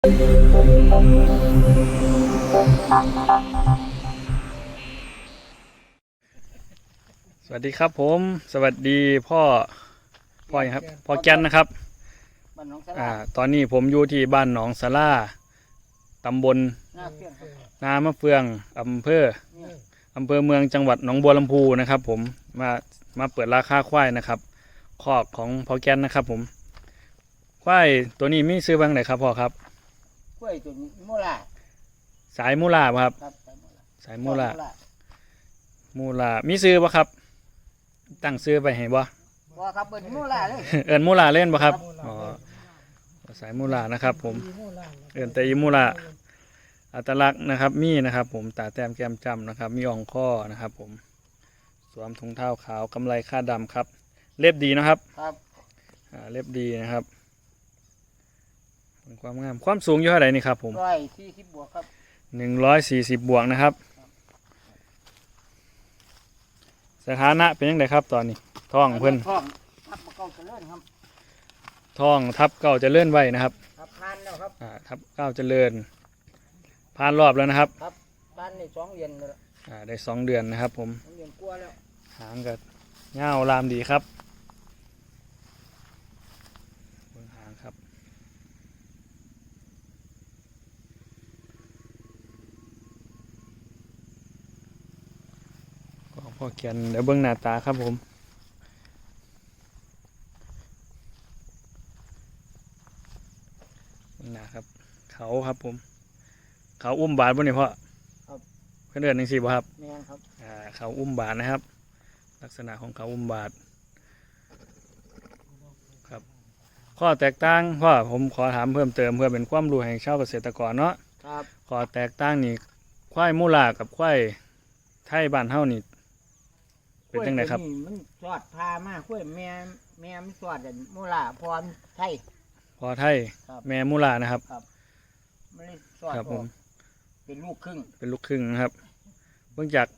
สวัสดีครับผม สวัสดีพ่อพ่อยังครับพ่อแกนนะครับบ้านหนองสอ่าลาตอนนี้ผมอยู่ที่บ้านหนองสะล่าตำบลหน้าเฟี้ยงครับนามะเฟืองอำเภอเนี่ยอำเภอเมืองจังหวัดหนองบัวลำพูนะครับ ผมมามาเปิดราคาควายนะครับคอกของพ่อแกนนะครับ ผมควายตัวนี้มีซื้อบ้างไหนครับพ่อครับ กล้วยตัวนี้โมล่าสายมูลาบ่ครับ ครับสายมูลามูลามีซื้อบ่ครับ ตั้งซื้อไปให้บ่ว่าครับเปิดโมล่าเลยเอินมูลาเล่นบ่ครับอ๋อสายมูลานะครับ ผมเอินแต่อีมูลาอัตลักษณ์นะครับ มีนะครับ ผมตาแต้มแก้มจ้ำนะครับ มีอ่องข้อนะครับ ผม สวมถุงเท้าขาวกำไรคาดดำครับ เล็บดีนะครับ ครับอ่าเล็บดีนะครับ ความงามความสูงอยู่เท่าไหร่นี่ครับผมร้อยสี่สิบบวกครับหนึ่งร้อยสี่สิบบวกนะครับ สถานะเป็นยังไงครับตอนนี้ท้องเพิ่นท้องทับมาเก้าเจริญครับท้องทับเก้าเจะเลื่อนไว้นะครับครับพานแล้วครับอ่าทับเก้าเจะเลื่อนผ่านรอบแล้วนะครับพานในสองเดือนแล้วอ่าได้สองเดือนนะครับ ผมสองเดือนกลัวาแล้วหางกับเงาวลามดีครับเบิ่งหางครับก็ พ่อเขียนเดี๋ยวเบิ้งหน้าตาครับผมเบิ่งหน้าครับ เขาครับผม เขาอุ้มบาทบ่นี่พ่อเพื่อนเดือนหนึ่งสี่บ่ครับแม่นครับอ่าเขาอุ้มบาทนะครับ ลักษณะของเขาอุ้มบาทครับ ข้อแตกต่างพ่อผมขอถามเพิ่มเติมเพื่อเป็นความรู้ให้ชาวเกษตรกรเนาะครับ ข้อแตกต่างนี่ควายมูลากับควายไทยบ้านเฮานี่ เป็นจังไดครับกล้วยตัวนี้มันสอดพามากกล้วยแม่แม่มันสอดอันโมล่าพรไทย พอไทยครับ แม่มูลานะครับไม่ได้สอดครับอผอกม เป็นลูกครึ่งเป็นลูกครึ่งนะครับ เบื้องจาก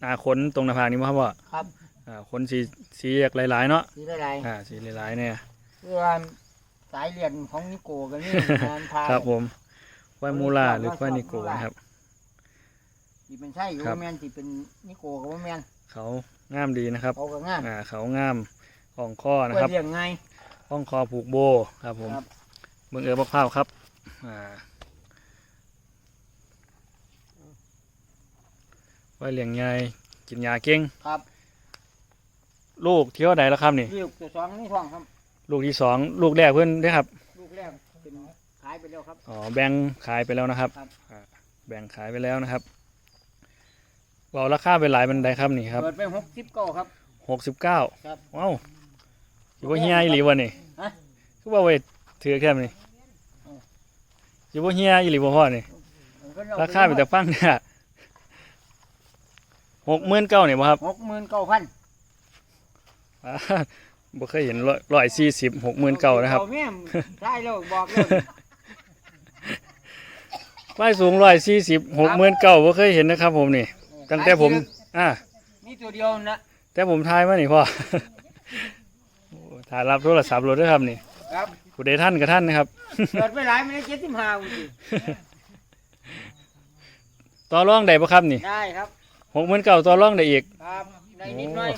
หน้าขนตรงหน้าผากนี่บ่ครับว่าครับอ่าขนสีสีแยกหลายๆเนาะสีอะไรอ่าสีหลายๆเนี่ย เพื่อสายเลือดของนิโก้กันนี่ งานพาครับผมควายมูลาหรือควายนิโกนะครับ ที่เป็นใช่อยู่ครับ แมนที่เป็นนิโก้กับแมน เขางามดีนะครับเขาก็งามอ่าเขางามอ่องข้อนะกล้วยครับเลี้ยงไงอ่องคอผูกโบครับผมครับเบื้องเอือมะพร้าวครับอ่าไว้เลี้ยงใหญ่กินยาเก่งครับ ลูกเที่ยวใดแล้วครับนี่ลูกตัวสองนี่ท้องครับลูกที่สองลูกแรกเพื่อนได้อครับลูกแรกเป็นขายไปแล้วครับอ๋อแบ่งขายไปแล้วนะครับครับอ่าแบ่งขายไปแล้วนะครับ เราราคาไปหลายบันไดครับนี่ครับเปิดไปหกสิบเก้าครับหกสิบเก้าครับว้าวอยู่ว่าเฮียอีหลีวะนี่ฮะคือว่าเวทถือแค่นี้เอ้าอยู่ว่าเฮียอีหลีบ่พ่อนี่ราคาเป็นแต่ฟังเนี่ยหกหมื่นเก้าเนี่ยบ่ครับหกหมื่นเก้าพันอ่าบ่เคยเห็นร้อยสี่สิบหกหมื่นเก้านะครับแม่ใช่แล้วบอกเลยป้ายสูงร้อยสี่สิบหกหมื่นเก้าบ่เคยเห็นนะครับผมนี่ ตั้งแต่ผม อ่านี่ตัวเดียวนะแต่ผมทายมานี่พ่อ โอ้ถ่ายรับโทรศัพท์รถด้วยครับนี่ครับผู้ใดท่านกับท่านนะครับเปิดไปหลายไม่ได้เจ็ดสิบห้าจริงต่อรองได้ปะครับนี่ได้ครับ หกหมื่นเก้าต่อรองได้อีก ครับได้นิดหน่อย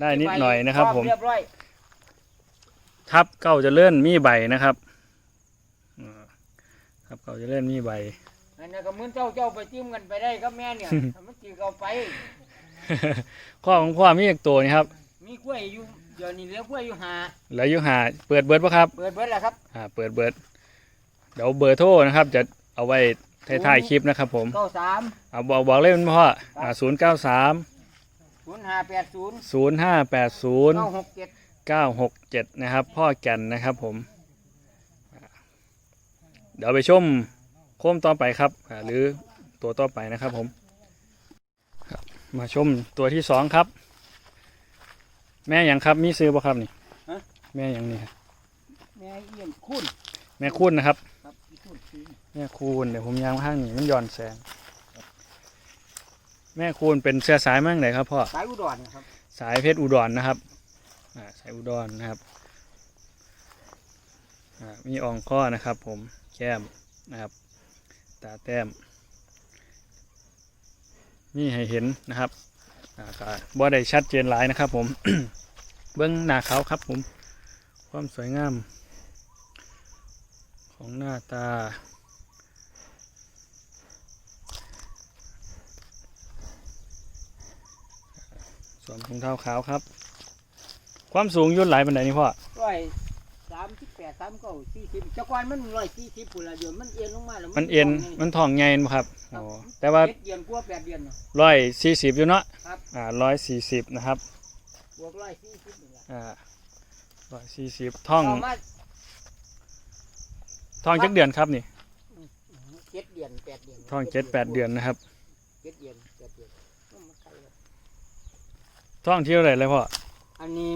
ได้นิดหน่อยนะครับ ผม เรียบร้อยทับเก้าจะเลื่อนมีใบนะครับอ่าทับเก้าจะเลื่อนมีใบ อันนั้นก็เหมือนเจ้าเจ้าไปจิ้มกันไปได้ครับแม่เนี่ยมันจีเอาไป ข้อของพ่อมีอีกตัวนี่ครับมีกล้วยอยู่เดี๋ยวนี้เหลือกล้วยอยู่หาเหลืออยู่หาเปิดเบิร์ดปะครับเปิดเบิดแล้วครับอ่าเปิดเบิร์ดเดี๋ยวเบอร์โทรนะครับ จะเอาไว้ท้ายๆคลิปนะครับ ผมเก้าสามเอาบอกบอกเลยมันพ่ออ่าศูนย์เก้าสามศูนย์ห้าแปดศูนย์ศูนย์ห้าแปดศูนย์เก้าหกเจ็ดเก้าหกเจ็ดนะครับ พ่อแก่นนะครับผมอ่าเดี๋ยวไปชม โค้มต่อไปครับอ่าหรือตัวต่อไปนะครับผมครับมาชมตัวที่สองครับ แม่หยังครับมีซื้อบ่ครับนี่แม่หยังนี่ครับแม่เอี่ยมคุณแม่คุณนะครับครับอีคุณคือแม่คูณเดี๋ยวผมยางมาข้างนี้มันย้อนแสง แม่คูณเป็นเสื้อสายมั่งไหนครับพ่อสายอุดรนะครับ สายเพชรอุดรนะครับอ่าสายอุดรนะครับอ่ามีอ่องข้อนะครับ ผมแขก้มนะครับ ตาแต้มนี่ให้เห็นนะครับอาก็บ่ได้ชัดเจนหลายนะครับผม เบื้องหน้าเขาครับผม ความสวยงาม ของหน้าตา สวมถุงเท้าขาวครับ ความสูงยุ่นหลายปันไดนี่พ่อร้อย สามสิบแปดสามเก้าสี่สิบจักรวาลมันร้อยสี่สิบปุ่นละเดือนมันเอ็นลงมาแล้วมันเอ็นท้งมันทองใหญ่บ่ครับครัอ๋บอแต่ว่าเจ็ดเดือนกว่าแปดเดือนเนาะ ร้อยสี่สิบอยู่เนาะครับ อ่าร้อยสี่สิบนะครับบวกร้อยสี่สิบนี่แหละอ่าร้อยสี่สิบท่องเอามาท่องจักเดือนครับนี่เจ็ดเดือนแปดเดือนท่องเจ็ดแปดเดือนนะครับเจ็ดเดือนแปดเดือนมันมาไกลแล้วท่องที่เท่าไหร่เลยพ่ออันนี้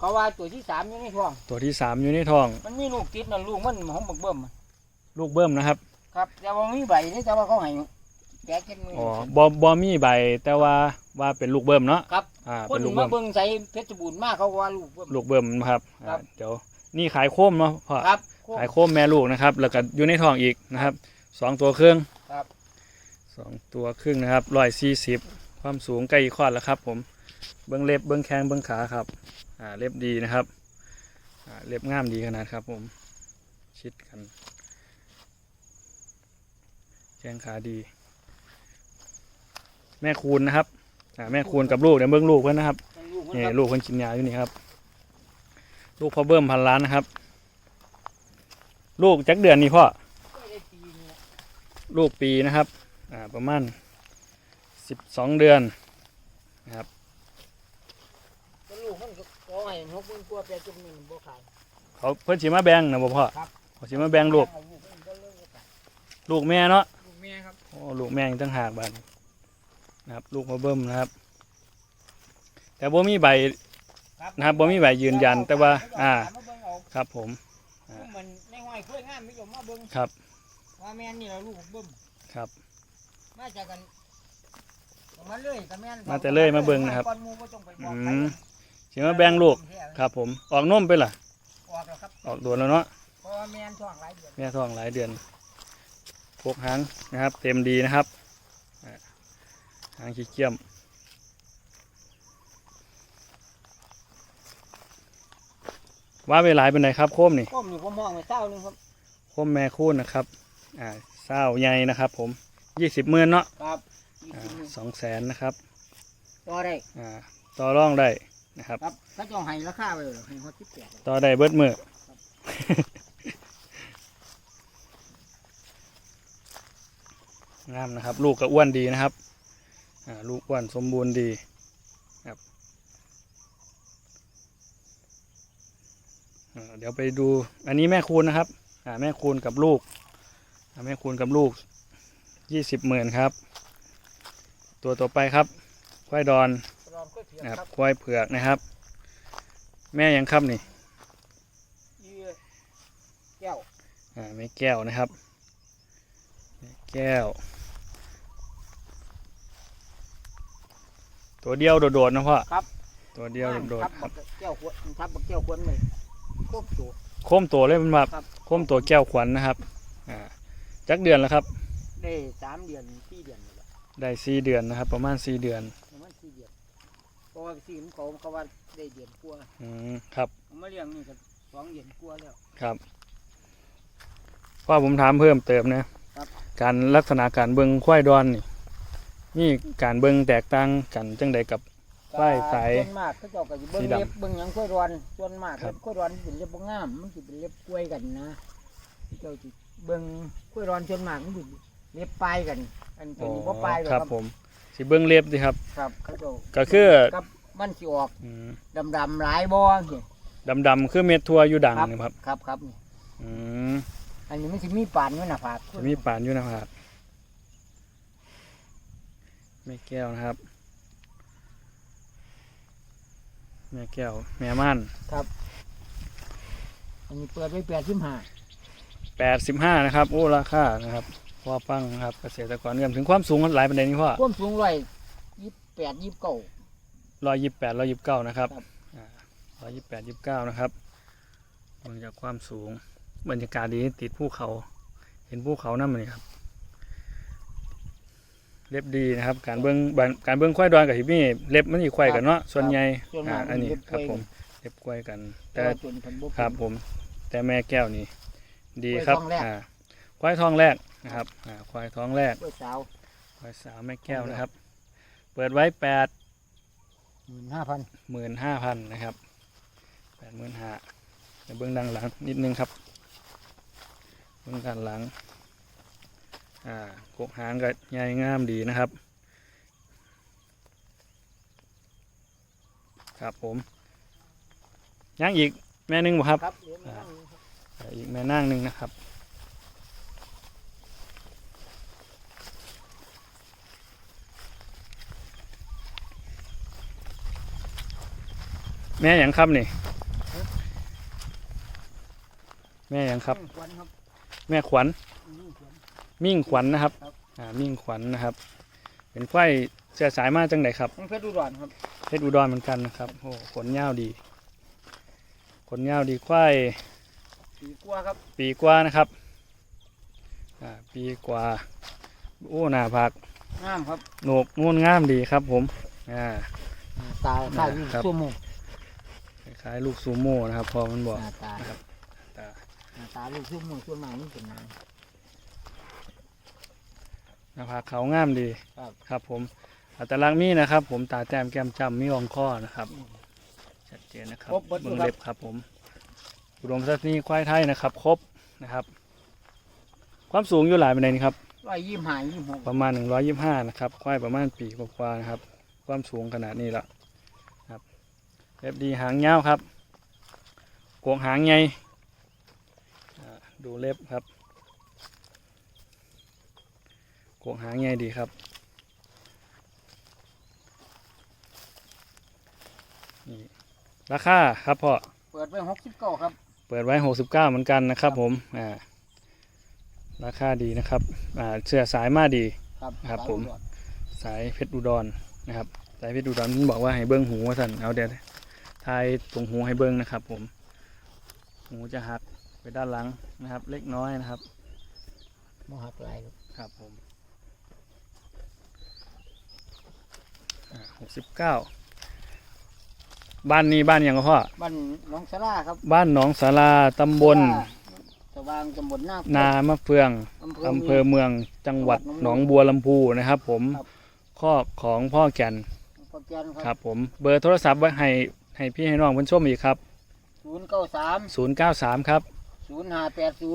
เขาว่าตัวที่สามอยู่ในท้อง ตัวที่สามอยู่ในท้อง มันมีลูกติดนั่นลูกมันหอมบักเบิ่มอะลูกเบิ้มนะครับ ครับ แต่ว่ามีใบนี่แต่ว่าเขาให้แกะเก็ดมืออ๋อบอบอมีใบ แต่ว่าว่าเป็นลูกเบิ้มเนาะครับอ่าคเป็นนลูกมาเบิ้มเบิ่งใส่เพชรบูรณ์มากเขาก็ว่าลูกเบิ่มลูกเบิ้มนะครับอ่าครับเดี๋ยวนี่ขายโคมเนาะพ่อครับขายโคมแม่ลูกนะครับ แล้วก็อยู่ในท้องอีกนะครับสองตัวครึ่งครับสองตัวครึ่งนะครับร้อยสี่สิบความสูงใกล้อีกข้อแล้วครับ ผมเบื้องเล็บเบื้องแข้งเบื้องขาครับอ่า เล็บดีนะครับอ่าเล็บงามดีขนาดครับ ผมชิดกันแข้งขาดี แม่คูณนะครับอ่าแม่คูณกับลูกเดี๋ยวเบื้องลูกเพื่อนนะครับลูกมันนี่ครับลูกเพิ่นกินยาอยู่นี่ครับ ลูกพ่อเบิ้มพันล้านนะครับ ลูกจักเดือนนี่พ่อได้ปีนี้ลูกปีนะครับอ่าประมาณสิบสองเดือนแล้วลูกมันก็ขอให้ห กหมื่นกว่าแปดจุดหนึ่งบ่ขาย เขาเพิ่นสิมาแบ่งนะบ่พ่อครับ เขาสิมาแบ่งลูกเอาลูกมันก็เลิกกันลูกแม่เนาะลูกแม่ครับโอ้ลูกแม่ยังตั้งหากบาดนะครับ ลูกพ่อเบิ้มนะครับ แต่บ่มีใบนะครับบ่มีใบยืนยัน แต่ว่า อ่ามาเบิ่งเอาครับผมซึ่งมันในห้อยกล้วยงามไม่ยอมมาเบิ่งครับ ว่าแม่นนี่เราลูกเบิ่มครับ มาจากกันมาเลยกับแม่นมาแต่เลยมาเบิ่งนะครับ ก่อนหมู่บ่ต้องไปบอกอืใครม สิมาแบ่งลูกครับผมออกนมไปล่ะ ออกแล้วครับออกโดนแล้วเนาะเพราะว่าแม่นท้องหลายเดือนแม่ท้องหลายเดือนพวกหางนะครับ เต็มดีนะครับอ่าหางขี้เกียมว่าไปหลายเป็นไหนครับโคมนี่ก้มนี่ผมมองไปเศร้าหนึงครับโคมแม่คูณนะครับอ่าเศร้าใหญ่นะครับ ผมยี่สิบหมื่นเนาะครับอีกอ่าทีหนึงสองแสนนะครับต่อได้อ่าต่อร่องได้ นะครับ ครับถ้าจองให้ราคาไว้เลยให้ฮอด18ต่อได้เบิดมืองามนะครับ ลูกก็อ้วนดีนะครับอ่าลูกอ้วนสมบูรณ์ดีครับอ่าเดี๋ยวไปดูอันนี้แม่คูณนะครับอ่าแม่คูณกับลูกอ่าแม่คูณกับลูกยี่สิบหมื่นครับ ตัวต่อไปครับควายดอนร อนกล้วยเผือกนะครับครับควายเผือกนะครับ แม่ยังครับนี่ยือแก้วอ่าแม่แก้วนะครับแม่แก้ว ตัวเดียวโดดๆนะพ่อครับตัวเดียวโดดครับๆครับบักแก้วขวดครับบักแก้วขวดเลยครบตัว โค้มตัวเลยมันแบบครับ โค้มตัวแก้วขวัญนะครับอ่าจักเดือนแล้วครับ ได้สามเดือนสี่เดือนนี่แหละได้สี่เดือนนะครับ ประมาณสี่เดือนประมาณสี่เดือน เพราะว่าสี่มันเขาเขาว่าได้เดือนกว่าอืมครับผมมาเลี้ยงนี่ก็สองเดือนกว่าแล้ว ครับพ่อผมถามเพิ่มเติมนะครับ การลักษณะการเบิงควายดอนนี่นี่การเบิงแตกต่างกันจังใดกับ ควายสายส่วนมากเขาเจ้าก็สิเบิ่งสีดำเล็บเบิ่งหยังค่อยรอนส่วนมากครับเล็บค่อยรอนเป็นเล็บบ่งาม มันสิเป็นเล็บกล้วยกันนะเขาเจ้าสิเบิ่งค่อยรอนส่วนมากมันสิเล็บปลายกัน อันตัวนี้บ่ปลายหรอกคครัรับบผม สิเบิ้งเล็บดิครับ ครับเขาเจ้าก็คือกับมันสิออกอืมดำๆหลายบ่สิดำๆคือเม็ดทั่วอยู่ดังครับนะครับ ครับครับนี่อืมอันนี้มันสิมีปานอยู่หน้าผากจะมีป่านอยู่นะครับแม่แก้วนะครับ แม่แก้ว แม่ม่านอันนี้เปิดไว้85 แปดสิบห้านะครับ โอ้ราคานะครับ พอฟังนะครับเกษตรกรเงื่อนถึงความสูงหลายประเด็นนี้พ่อความสูง128 29ร้อยยี่สิบแปดร้อยยี่สิบเก้านะครับครับร้อยยี่สิบแปดยี่สิบเก้านะครับเนื่องจากความสูงบรรยากาศดีติดภูเขา เห็นภูเขานั่นมันครับเล็บดีนะครับ การเบิ้งบานการเบิ้งควายดอนกับที่นี่เล็บมันอีควายกันเนาะส่วนใหญ่ส่วนอ่ามากอันนี้เล็บครับกล้วยผมเล็บควายกัน แต่แต่จนเพันบุครับผม แต่แม่แก้วนี่ดีครับควายท้องแรก อ่าควายท้องแรกนะครับอ่าควายท้องแรกกล้วยสาวควายสาวแม่แก้วนะครับ เปิดไว้แปดหมื่นห้าพันหมื่นห้าพันนะครับแปดหมื่นห้าเบื้องดังหลังนิดนึงครับ เบื้องด้านหลัง อ่ากกหางก็ใหญ่งามดีนะครับ ครับผมย่างอีกแม่หนึงบ่ครับ ครับเดี๋ยวมานั่งอ่าอีกแม่นางหนึ่งนะครับ แม่อย่างครับนี่ แม่อย่างครับควันครับแม่ขวัญนี่ขวัญ มิ่งขวัญนะครับครับ อ่ามิ่งขวัญนะครับ เป็นควายเสียสายมาจังไดครับของเพชรอุดรครับเพชรอุดรเหมือนกันนะครับโอ้ขนยาวดี ขนยาวดีควาย สีกลัวครับปีกว่านะครับ อ่า ปีกว่า โอ้หน้าผักงามครับโหนกนูนงามดีครับผม อ่า ตาข้าวยิ่งครับ ชั่วโมง คล้ายๆลูกซูโม่นะครับ พอมันบอกหน้าตานะครับตาหน้าตาลูกชั่วโมงส่วนมากนี่เป็นนางหน้าผักเขางามดีครับ ครับผมอัตลักษณ์มีนะครับ ผมตาแต้มแก้มจำมีองข้อนะครับ ชัดเจนนะครับครบหมดเบิ่งครับเล็บครับผมอุดมทรัพย์นี่ควายไทยนะครับครบนะครับ ความสูงอยู่หลายปานใดนี่ครับ ร้อยยี่สิบห้ายี่สิบหกประมาณ 125 นะครับ ควายประมาณปีกว่าๆนะครับ ความสูงขนาดนี้ละครับ เล็บดีหางยาวครับกวงหางไงอ่าดูเล็บครับกวงหางไงดีครับ นี่ราคาครับพ่อ เปิดไปหกสิบเก้าครับ เปิดไว้69เหมือนกันนะครับผม อ่า ราคาดีนะครับ อ่า เสื้อสายมาดี ครับครับสายผมอุดรสายเพชรอุดรนะครับ สายเพชรอุดรผมบอกว่าให้เบิ้งหูว่าสันเอาเดี๋ยว ทายตรงหูให้เบิ้งนะครับผม หูจะหักไปด้านหลังนะครับ เล็กน้อยนะครับมหักลายครับครับผมหกสิบเก้าบ้านนี้บ้านหยังก็พ่อ บ้านหน้องสลาครับ บ้านหนองสาราตำบลสว่างตำบลหน้านามะเฟืองอำเภอเมืองจังหวัดหนองบัวลำพูนะครับ ผมครับข้อของพ่อแก่นขอบคุณคครัรับบผม เบอร์โทรศัพท์ไว้ให้ ให้พี่ให้น้องเพิ่นชมอีกครับ ศูนย์เก้าสาม093 ครับ ศูนย์ห้าแปดศู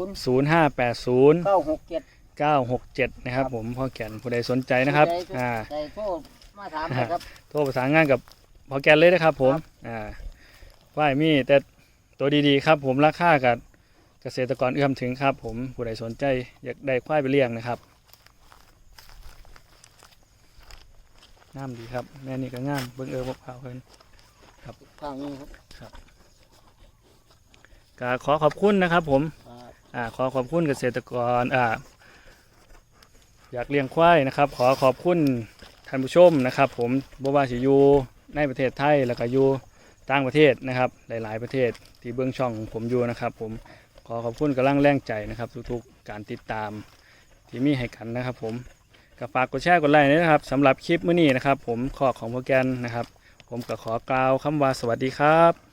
นย์0580 เก้าหกเจ็ด967 นะครับผมพ่อแก่นผู้ใดสนใจนะครับอ่าใจโทษมาถามเลยครับ โทรประสานงานกับพ่อแก่นเลยนะครับผมครับอ่าว่ายมีแต่ตัวดีๆครับผมราคากับเกษตรกรเอื้อมถึงครับ ผมผู้ใดสนใจอยากได้ควายไปเลี้ยงนะครับงามดีครับแม่นี่ก็งามเบิ่งเออพวกเขาเพิ่น ทางนี้ครับ ก็ขอขอบคุณนะครับผม ครับอ่าขอขอบคุณเกษตรกรอ่าอยากเลี้ยงควายนะครับ ขอขอบคุณท่านผู้ชมนะครับ ผมบว่าสิอยู่ในประเทศไทยแล้วก็อยู่ต่างประเทศนะครับ หลาย ๆ ประเทศที่เบื้องช่องของผมอยู่นะครับ ผมขอขอบคุณกำลังแรงใจนะครับ ทุกๆการติดตามที่มีให้กันนะครับ ผมก็ฝากกดแชร์กดไลค์ด้วยนะครับสำหรับคลิปมื้อนี้นะครับ ผมขอของโปรแกรมนะครับ ผมก็ขอกล่าวคำว่าสวัสดีครับ